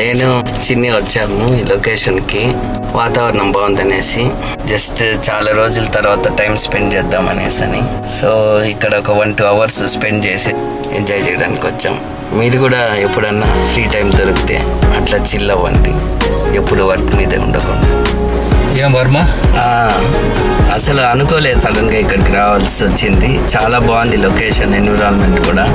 నేను చిన్ని వచ్చాము ఈ లొకేషన్కి వాతావరణం బాగుందనేసి. జస్ట్ చాలా రోజుల తర్వాత టైం స్పెండ్ చేద్దాం అనేసి అని సో ఇక్కడ ఒక వన్ టూ అవర్స్ స్పెండ్ చేసి ఎంజాయ్ చేయడానికి వచ్చాం. మీరు కూడా ఎప్పుడన్నా ఫ్రీ టైం దొరికితే అట్లా చిల్ అవ్వండి. ఎప్పుడు వర్క్ మీద ఉండకుండా. ఏం వర్మ? అసలు అనుకోలేదు సడన్గా ఇక్కడికి రావాల్సి వచ్చింది. చాలా బాగుంది లొకేషన్ ఎన్విరాన్మెంట్ కూడా.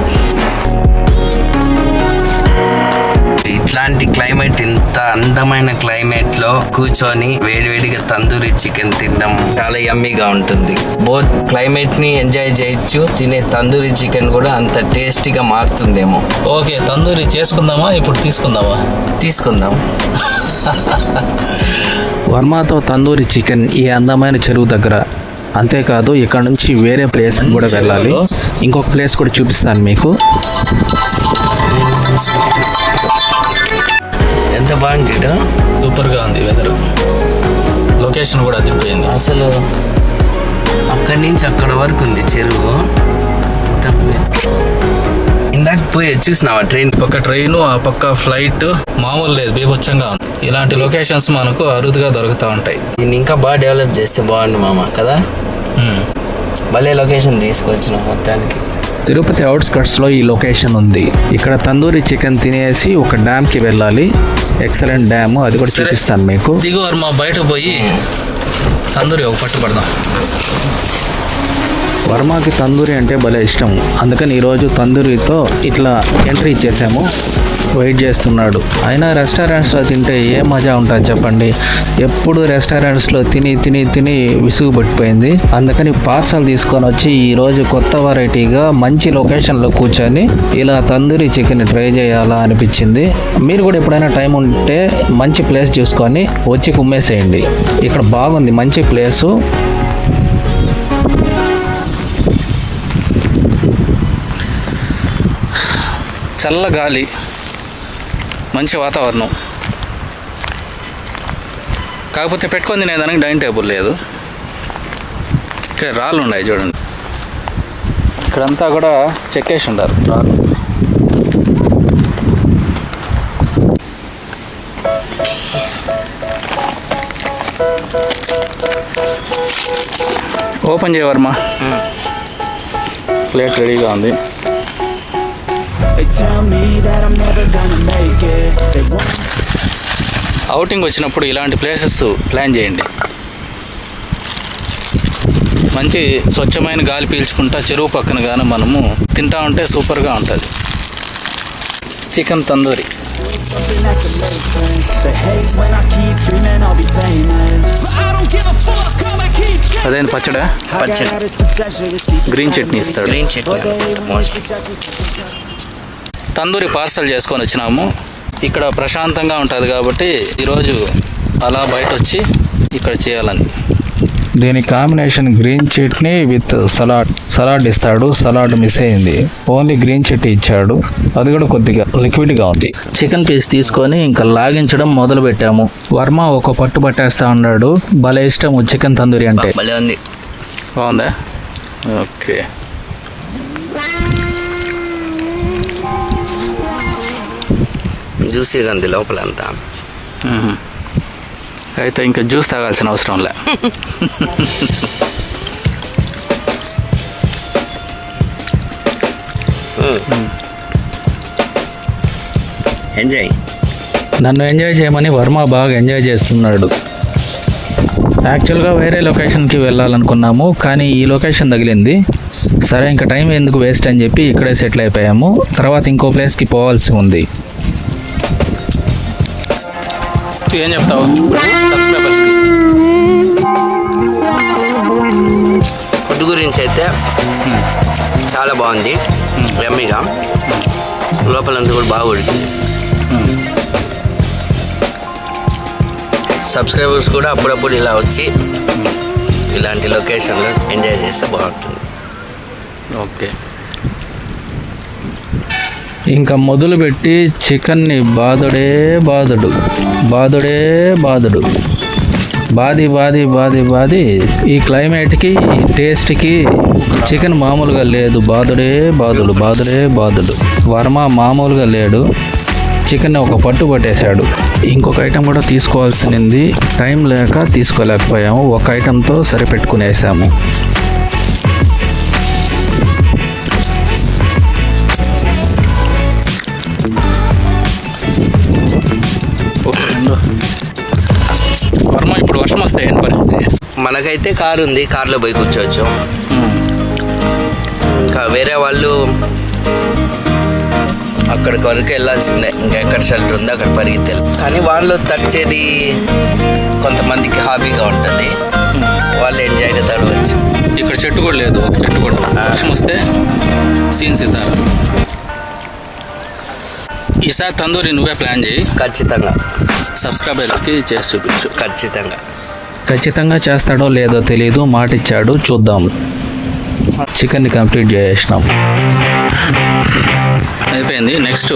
ఇట్లాంటి క్లైమేట్ ఇంత అందమైన క్లైమేట్లో కూర్చొని వేడివేడిగా తందూరి చికెన్ తినడం చాలా యమ్మీగా ఉంటుంది. బోత్ క్లైమేట్ని ఎంజాయ్ చేయొచ్చు తినే తందూరి చికెన్ కూడా అంత టేస్టీగా మారుతుందేమో. ఓకే తందూరి చేసుకుందామా? ఇప్పుడు తీసుకుందామా? తీసుకుందాం. వర్మతో తందూరి చికెన్ ఈ అందమైన చెరువు దగ్గర. అంతేకాదు ఇక్కడ నుంచి వేరే ప్లేస్ కూడా వెళ్ళాలి. ఇంకొక ప్లేస్ కూడా చూపిస్తాను మీకు. ఎంత బాగుంది. సూపర్గా ఉంది వెదర్. లొకేషన్ కూడా అదిరిపోయింది అసలు అక్కడి నుంచి అక్కడ వరకు ఉంది చెరువు. ఇందాక పోయి చూసినావా ట్రైన్? ఒక ట్రైన్ ఆ పక్క ఫ్లైట్ మామూలు లేదు బీభత్సంగా ఉంది. ఇలాంటి లొకేషన్స్ మనకు అరుదుగా దొరుకుతూ ఉంటాయి. దీన్ని ఇంకా బాగా డెవలప్ చేస్తే బాగుండు మామ కదా. భలే లొకేషన్ తీసుకొచ్చిన మొత్తానికి. తిరుపతి అవుట్స్కట్స్లో ఈ లొకేషన్ ఉంది. ఇక్కడ తందూరి చికెన్ తినేసి ఒక డ్యామ్కి వెళ్ళాలి. ఎక్సలెంట్ డ్యామ్ అది కూడా. చూపిస్తాను మీకు. దిగు వర్మ బయట పోయి తందూరి ఒక పట్టు పడదాం. వర్మకి తందూరి అంటే భలే ఇష్టం. అందుకని ఈరోజు తందూరితో ఇట్లా ఎంట్రీ ఇచ్చేసాము. వెయిట్ చేస్తున్నాడు. అయినా రెస్టారెంట్స్లో తింటే ఏ మజా ఉంటుంది చెప్పండి. ఎప్పుడు రెస్టారెంట్స్లో తిని తిని తిని విసుగు పట్టిపోయింది. అందుకని పార్సల్ తీసుకొని వచ్చి ఈరోజు కొత్త వెరైటీగా మంచి లొకేషన్లో కూర్చొని ఇలా తందూరి చికెన్ ట్రై చేయాలా అనిపించింది. మీరు కూడా ఎప్పుడైనా టైం ఉంటే మంచి ప్లేస్ చూసుకొని వచ్చి కుమ్మేసేయండి. ఇక్కడ బాగుంది మంచి ప్లేసు. చల్ల గాలి. మంచి వాతావరణం. కాకపోతే పెట్టుకొని తినేదానికి డైనింగ్ టేబుల్ లేదు. ఇక్కడ రాళ్ళు ఉన్నాయి చూడండి. ఇక్కడంతా కూడా చెక్కేసి ఉండారు రాళ్ళు. ఓపెన్ చేయవర్మా ప్లేట్ రెడీగా ఉంది. ఔటింగ్ వచ్చినప్పుడు ఇలాంటి ప్లేసెస్ ప్లాన్ చేయండి. మంచి స్వచ్ఛమైన గాలి పీల్చుకుంటా చెరువు పక్కన కానీ మనము తింటా ఉంటే సూపర్గా ఉంటుంది. చికెన్ తందూరి. అదేంటి పచ్చడా? పచ్చడి. గ్రీన్ చట్నీ ఇస్తాడు. గ్రీన్ చట్నీ తందూరి పార్సల్ చేసుకొని వచ్చినాము. ఇక్కడ ప్రశాంతంగా ఉంటుంది కాబట్టి ఈరోజు అలా బయట వచ్చి ఇక్కడ చేయాలని. దీని combination green chutney with salad salad ఇస్తాడు సలాడ్ మిస్ అయింది. ఓన్లీ గ్రీన్ చట్నీ ఇచ్చాడు. అది కూడా కొద్దిగా లిక్విడ్గా ఉంది. చికెన్ పీస్ తీసుకొని ఇంకా లాగించడం మొదలు పెట్టాము. వర్మ ఒక పట్టు పట్టేస్తా ఉన్నాడు భలే ఇష్టం చికెన్ తందూరి అంటే. భలే ఉంది. బాగుందా? ఓకే. జ్యూసీగా ఉంది లోపల అంతా మ్మ్. అయితే ఇంకా జ్యూస్ తాగాల్సిన అవసరం లే. ఎంజాయ్. నన్ను ఎంజాయ్ చేయమని వర్మ బాగా ఎంజాయ్ చేస్తున్నాడు. యాక్చువల్గా వేరే లొకేషన్కి వెళ్ళాలనుకున్నాము కానీ ఈ లొకేషన్ తగిలింది. సరే ఇంకా టైం ఎందుకు వేస్ట్ అని చెప్పి ఇక్కడే సెటిల్ అయిపోయాము. తర్వాత ఇంకో ప్లేస్కి పోవాల్సి ఉంది. ఏం చెప్తావు సబ్స్క్రైబర్స్కి ఫుడ్ గురించి అయితే చాలా బాగుంది ఎమ్మీగా లోపలంతా కూడా బాగా ఉడికింది సబ్స్క్రైబర్స్ కూడా అప్పుడప్పుడు ఇలా వచ్చి ఇలాంటి లొకేషన్లో ఎంజాయ్ చేస్తే బాగుంటుంది ఓకే ఇంకా మొదలుపెట్టి చికెన్ని బాదుడే బాదుడు బాదుడే బాదుడు. బాది బాది బాది బాది. ఈ క్లైమేట్కి ఈ టేస్ట్కి చికెన్ మామూలుగా లేదు. బాదుడే బాదుడు బాదుడే బాదుడు. వర్మ మామూలుగా లేడు. చికెన్ ఒక పట్టు పట్టేశాడు. ఇంకొక ఐటెం కూడా తీసుకోవాల్సింది టైం లేక తీసుకోలేకపోయాము. ఒక ఐటెంతో సరిపెట్టుకునేసాము. మనకైతే కారు ఉంది కార్లో పోయి కూర్చోవచ్చు. ఇంకా వేరే వాళ్ళు అక్కడికి వరకు వెళ్ళాల్సిందే ఇంకా ఎక్కడ షెల్టర్ ఉందో అక్కడ పరిగెత్తాలి. కానీ వాళ్ళు తడిచేది కొంతమందికి హాబీగా ఉంటుంది. వాళ్ళు ఎంజాయ్గా తడవచ్చు. ఇక్కడ చెట్టు కూడా లేదు ఒక చెట్టు కూడా. వర్షం వస్తే సీన్ సితారా? ఈసారి తందూరి నువ్వే ప్లాన్ చేయి. ఖచ్చితంగా. సబ్స్క్రైబర్లకి చేసి చూపించు. ఖచ్చితంగా. ఖచ్చితంగా చేస్తాడో లేదో తెలియదు మాటిచ్చాడు చూద్దాం. చికెన్ని కంప్లీట్ చేసినాం అయిపోయింది. నెక్స్ట్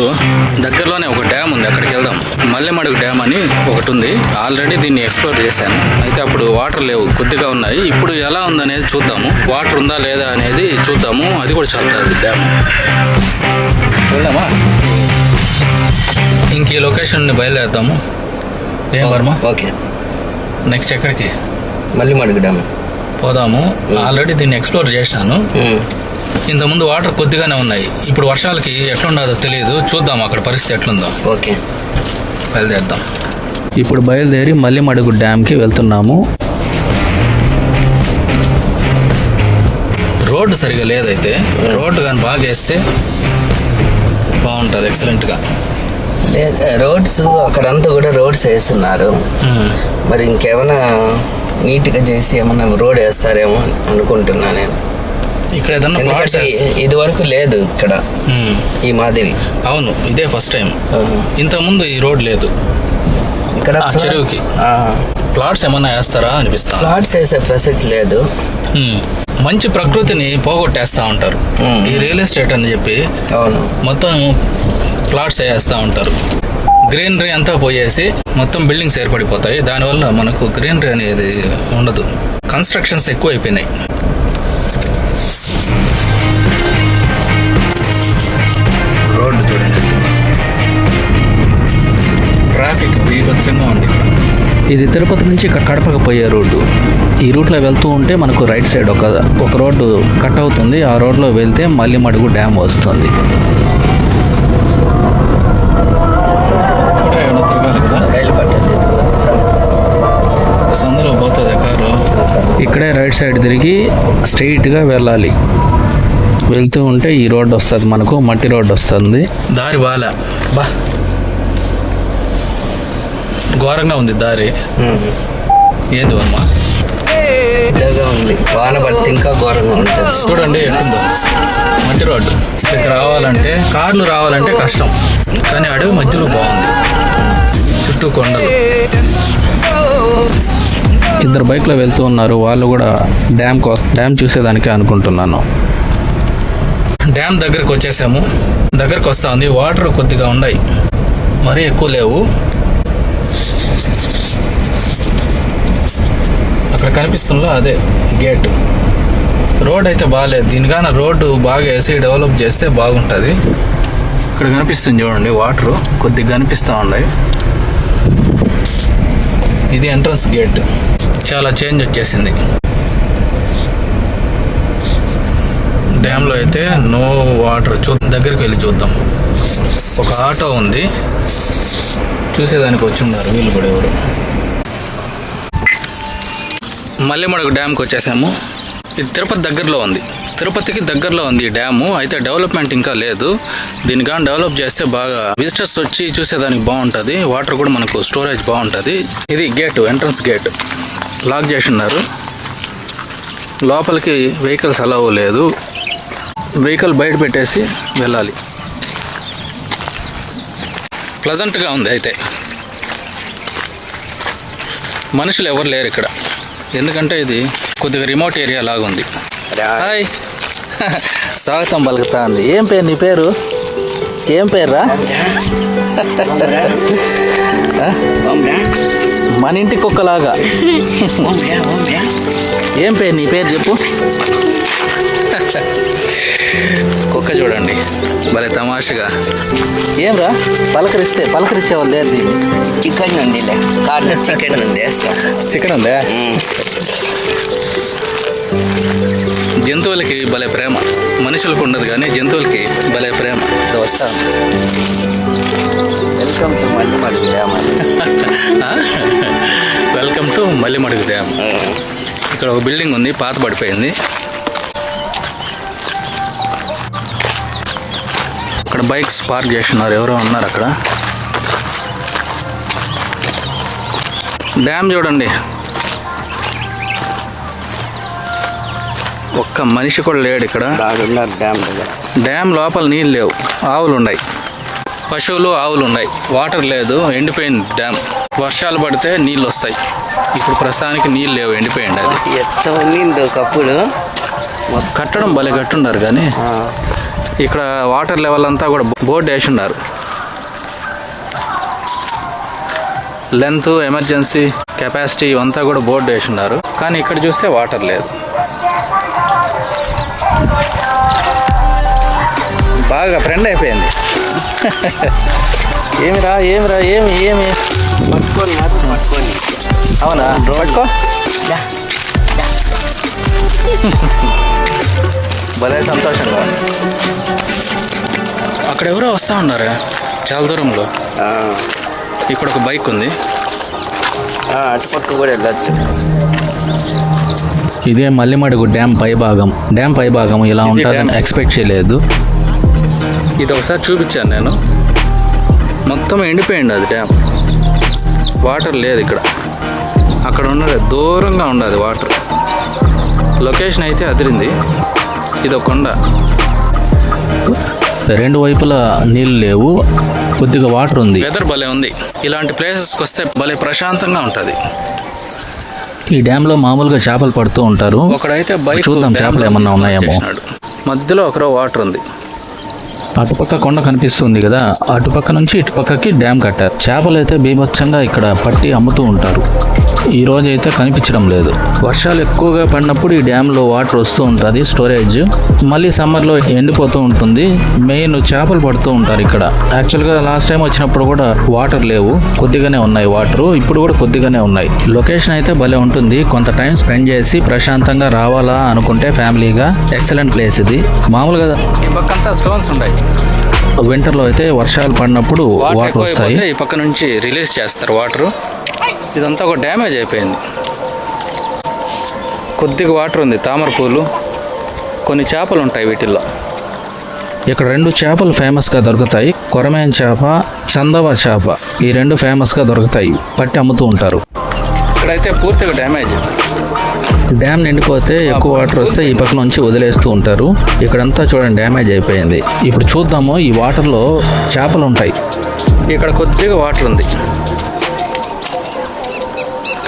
దగ్గరలోనే ఒక డ్యామ్ ఉంది అక్కడికి వెళ్దాం. మల్లెమడుగు డ్యామ్ అని ఒకటి ఉంది. ఆల్రెడీ దీన్ని ఎక్స్ప్లోర్ చేశాను. అయితే అప్పుడు వాటర్ లేవు కొద్దిగా ఉన్నాయి. ఇప్పుడు ఎలా ఉందనేది చూద్దాము. వాటర్ ఉందా లేదా అనేది చూద్దాము. అది కూడా చాలా డ్యామ్. వెళ్దామా? ఇంక ఈ లొకేషన్ని బయలుదేరుదాము ఏం వర్మ? ఓకే. నెక్స్ట్ ఎక్కడికి? మళ్ళీ మడుగుదాము పోదాము ఆల్రెడీ దీన్ని ఎక్స్ప్లోర్ చేశాను. ఇంతకుముందు వాటర్ కొద్దిగానే ఉన్నాయి. ఇప్పుడు వర్షాలకి ఎట్లుండదో తెలియదు చూద్దాం అక్కడ పరిస్థితి ఎట్లుందో. ఓకే. బయలుదేరుదాం. ఇప్పుడు బయలుదేరి మళ్ళీ మడుగు డ్యామ్కి వెళ్తున్నాము. రోడ్డు సరిగా లేదైతే రోడ్డు కానీ బాగా వేస్తే బాగుంటుంది ఎక్సలెంట్గా రోడ్స్ అక్కడంతా కూడా రోడ్స్ వేస్తున్నారు. మరి ఇంకేమైనా నీట్గా చేసి ఏమన్నా రోడ్ వేస్తారేమో అనుకుంటున్నా నేను. ఇక్కడ ఏదన్నా ఇది వరకు లేదు ఇక్కడ. ఈ మాదిరి. అవును ఇదే ఫస్ట్ టైం. ఇంతకుముందు ఈ రోడ్ లేదు. ఇక్కడ చెరువుకి. ప్లాట్స్ ఏమన్నా వేస్తారా అనిపిస్తా ప్లాట్స్ వేసే ప్రసక్తి లేదు. మంచి ప్రకృతిని పోగొట్టేస్తా ఉంటారు. ఈ రియల్ ఎస్టేట్ అని చెప్పి మొత్తం ప్లాట్స్ వేస్తూ ఉంటారు. గ్రీనరీ అంతా పోయేసి మొత్తం బిల్డింగ్స్ ఏర్పడిపోతాయి. దానివల్ల మనకు గ్రీనరీ అనేది ఉండదు. కన్స్ట్రక్షన్స్ ఎక్కువ అయిపోయినాయి రోడ్డు చూడండి ట్రాఫిక్ బీభత్సంగా ఉంది ఇక్కడ. ఇది తిరుపతి నుంచి క- కడపకు పోయే రోడ్డు. ఈ రూట్లో వెళ్తూ ఉంటే మనకు రైట్ సైడ్ ఒక ఒక రోడ్డు కట్ అవుతుంది. ఆ రోడ్లో వెళ్తే మళ్ళీ మడుగు డ్యామ్ వస్తుంది. ఇక్కడ ఇక్కడే రైట్ సైడ్ తిరిగి స్ట్రైట్గా వెళ్ళాలి. వెళ్తూ ఉంటే ఈ రోడ్డు వస్తుంది మనకు మట్టి రోడ్డు వస్తుంది. దారి బాల. బా. ఘోరంగా ఉంది దారి. ఏంది వర్మ పెద్దగా ఉంది. వాన పడితే ఇంకా ఘోరంగా ఉంటుంది చూడండి ఎట్టుందో మట్టి రోడ్డు. ఇక్కడికి రావాలంటే కార్లు రావాలంటే కష్టం. కానీ అడవి మధ్యలో బాగుంది. చుట్టూ కొండలు. ఇద్దరు బైక్లో వెళ్తూ ఉన్నారు. వాళ్ళు కూడా డ్యామ్ కోసం డ్యామ్ చూసేదానికి అనుకుంటున్నాను. డ్యామ్ దగ్గరకు వచ్చేసాము. దగ్గరకు వస్తా ఉంది. వాటర్ కొద్దిగా ఉన్నాయి. మరీ ఎక్కువ లేవు. అక్కడ కనిపిస్తుందో అదే గేట్ రోడ్ అయితే బాగాలేదు దీనికన్నా రోడ్డు బాగా వేసి డెవలప్ చేస్తే బాగుంటుంది. ఇక్కడ కనిపిస్తుంది చూడండి వాటర్ కొద్దిగా కనిపిస్తూ ఉన్నాయి. ఇది ఎంట్రన్స్ గేట్ చాలా చేంజ్ వచ్చేసింది. డ్యామ్లో అయితే నో వాటర్ చూ దగ్గరికి వెళ్ళి చూద్దాం. ఒక ఆటో ఉంది. చూసేదానికి వచ్చి ఉన్నారు వీళ్ళు కూడా ఎవరు? మల్లెమడుగు డ్యామ్కి వచ్చేసాము. ఇది తిరుపతి దగ్గరలో ఉంది. తిరుపతికి దగ్గరలో ఉంది ఈ డ్యాము. అయితే డెవలప్మెంట్ ఇంకా లేదు. దీని కానీ డెవలప్ చేస్తే బాగా విజిటర్స్ వచ్చి చూసేదానికి బాగుంటుంది. వాటర్ కూడా మనకు స్టోరేజ్ బాగుంటుంది. ఇది గేట్ ఎంట్రన్స్ గేట్ లాక్ చేసి ఉన్నారు లోపలికి వెహికల్స్ అలవ్ లేదు. వెహికల్ బయట పెట్టేసి వెళ్ళాలి. ప్లజెంట్గా ఉంది అయితే. మనుషులు ఎవరు లేరు ఇక్కడ. ఎందుకంటే ఇది కొద్దిగా రిమోట్ ఏరియా లాగా ఉంది హాయ్. స్వాగతం పలుకుతా ఉంది ఏం పేరు నీ పేరు? ఏం పేర్రా? మన ఇంటి కుక్కలాగా. ఏం పేరు నీ పేరు చెప్పు. కుక్క చూడండి. భలే తమాషగా. ఏం రా పలకరిస్తే పలకరించే వాళ్ళు లేదు చికెన్ ఉందిలే. కార్నర్ చికెన్ ఉంది చికెన్ ఉందా. జంతువులకి భలే ప్రేమ. మనుషులకు ఉండదు కానీ జంతువులకి భలే ప్రేమ. వస్తా. వెల్కమ్ టు మళ్ళీ dam. Welcome to Mallimadugu dam. ఇక్కడ ఒక బిల్డింగ్ ఉంది పాత పడిపోయింది. అక్కడ బైక్స్ పార్క్ చేస్తున్నారు. ఎవరో ఉన్నారు అక్కడ. డ్యామ్ చూడండి. ఒక్క మనిషి కూడా లేడు ఇక్కడ. డ్యామ్ డ్యామ్ లోపల నీళ్ళు లేవు. ఆవులు ఉన్నాయి. పశువులు ఆవులు ఉన్నాయి. వాటర్ లేదు. ఎండిపోయింది డ్యామ్. వర్షాలు పడితే నీళ్ళు వస్తాయి. ఇప్పుడు ప్రస్తుతానికి నీళ్ళు లేవు. ఎండిపోయింది అది. ఎంత ఉన్నింది ఒకప్పుడు కట్టడం భలే కట్టున్నారు కానీ ఇక్కడ వాటర్ లెవెల్ అంతా కూడా బోర్డు వేసి ఉన్నారు. లెంత్ ఎమర్జెన్సీ కెపాసిటీ ఇవంతా కూడా బోర్డు వేసి ఉన్నారు. కానీ ఇక్కడ చూస్తే వాటర్ లేదు. బాగా ఫ్రెండ్ అయిపోయింది. ఏమిరా ఏమిరా ఏమి ఏమి? పట్టుకొని కాదు, పట్టుకొని. అవునా? పట్టుకో. భలే సంతోషంగా. అక్కడ ఎవరో వస్తా ఉన్నారా? చాలా దూరంలో. ఆ, ఇక్కడ ఒక బైక్ ఉంది. ఆ, అటుపక్క కూడా వెళ్ళొచ్చు. ఇదే మల్లిమడుగు డ్యామ్ పై భాగం. డ్యామ్ పై భాగం ఇలా ఉంటుందని డ్యామ్. ఎక్స్పెక్ట్ చేయలేదు. ఇది ఒకసారి చూపించాను నేను. మొత్తం ఎండిపోయింది అది డ్యామ్. వాటర్ లేదు ఇక్కడ. అక్కడ ఉన్నది దూరంగా ఉండదు వాటర్. లొకేషన్ అయితే అదిరింది. ఇది ఒక కొండ. రెండు వైపులా నీళ్ళు లేవు కొద్దిగా వాటర్ ఉంది. వెదర్ భలే ఉంది. ఇలాంటి ప్లేసెస్కి వస్తే భలే ప్రశాంతంగా ఉంటుంది. ఈ డ్యామ్లో మామూలుగా చేపలు పడుతూ ఉంటారు. ఒకడైతే బైక్ చూద్దాం డ్యామ్ చేపలు లో ఏమన్నా ఉన్నాయేమో. మధ్యలో ఒకరో వాటర్ ఉంది. అటుపక్క కొండ కనిపిస్తుంది కదా అటుపక్క నుంచి ఇటుపక్కకి డ్యామ్ కట్టారు. చేపలు అయితే బీభత్సంగా ఇక్కడ పట్టి అమ్ముతూ ఉంటారు. ఈ రోజు అయితే కనిపించడం లేదు. వర్షాలు ఎక్కువగా పడినప్పుడు ఈ డ్యామ్లో వాటర్ వస్తూ ఉంటుంది స్టోరేజ్. మళ్ళీ సమ్మర్లో ఎండిపోతూ ఉంటుంది. మెయిన్ చేపలు పడుతూ ఉంటారు ఇక్కడ. యాక్చువల్గా లాస్ట్ టైం వచ్చినప్పుడు కూడా వాటర్ లేవు. కొద్దిగానే ఉన్నాయి వాటర్. ఇప్పుడు కూడా కొద్దిగానే ఉన్నాయి. లొకేషన్ అయితే భలే ఉంటుంది. కొంత టైం స్పెండ్ చేసి ప్రశాంతంగా రావాలా అనుకుంటే ఫ్యామిలీగా ఎక్సలెంట్ ప్లేస్ ఇది. మామూలుగా పక్కంతా స్టోన్స్ ఉన్నాయి వింటర్లో అయితే వర్షాలు పడినప్పుడు వాటర్ వస్తాయి. ఈ పక్క నుంచి రిలీజ్ చేస్తారు వాటర్. ఇదంతా ఒక డ్యామేజ్ అయిపోయింది. కొద్దిగా వాటర్ ఉంది తామర పూలు కొన్ని చేపలు ఉంటాయి వీటిల్లో. ఇక్కడ రెండు చేపలు ఫేమస్గా దొరుకుతాయి. కొరమేన్ చేప చందవ చేప ఈ రెండు ఫేమస్గా దొరుకుతాయి. పట్టి అమ్ముతూ ఉంటారు. ఇక్కడైతే పూర్తిగా డ్యామేజ్. డ్యామ్ నిండిపోతే ఎక్కువ వాటర్ వస్తే ఈ పక్క నుంచి వదిలేస్తూ ఉంటారు. ఇక్కడంతా చూడండి డ్యామేజ్ అయిపోయింది. ఇప్పుడు చూద్దాము ఈ వాటర్లో చేపలు ఉంటాయి. ఇక్కడ కొద్దిగా వాటర్ ఉంది.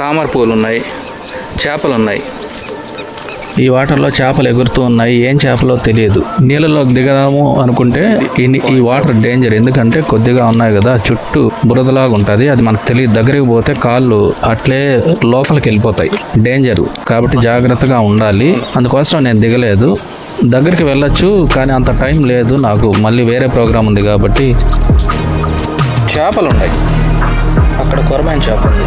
తామర పూలు ఉన్నాయి చేపలు ఉన్నాయి ఈ వాటర్లో చేపలు ఎగురుతూ ఉన్నాయి ఏం చేపలో తెలియదు. నీళ్ళలోకి దిగదాము అనుకుంటే ఈ ఈ వాటర్ డేంజర్. ఎందుకంటే కొద్దిగా ఉన్నాయి కదా చుట్టూ బురదలాగా ఉంటుంది అది మనకు తెలియదు. దగ్గరికి పోతే కాళ్ళు అట్లే లోపలికి వెళ్ళిపోతాయి. డేంజర్. కాబట్టి జాగ్రత్తగా ఉండాలి. అందుకోసం నేను దిగలేదు. దగ్గరికి వెళ్ళొచ్చు కానీ అంత టైం లేదు నాకు. మళ్ళీ వేరే ప్రోగ్రామ్ ఉంది కాబట్టి. చేపలు ఉన్నాయి అక్కడ కొరమైన చేప ఉంది.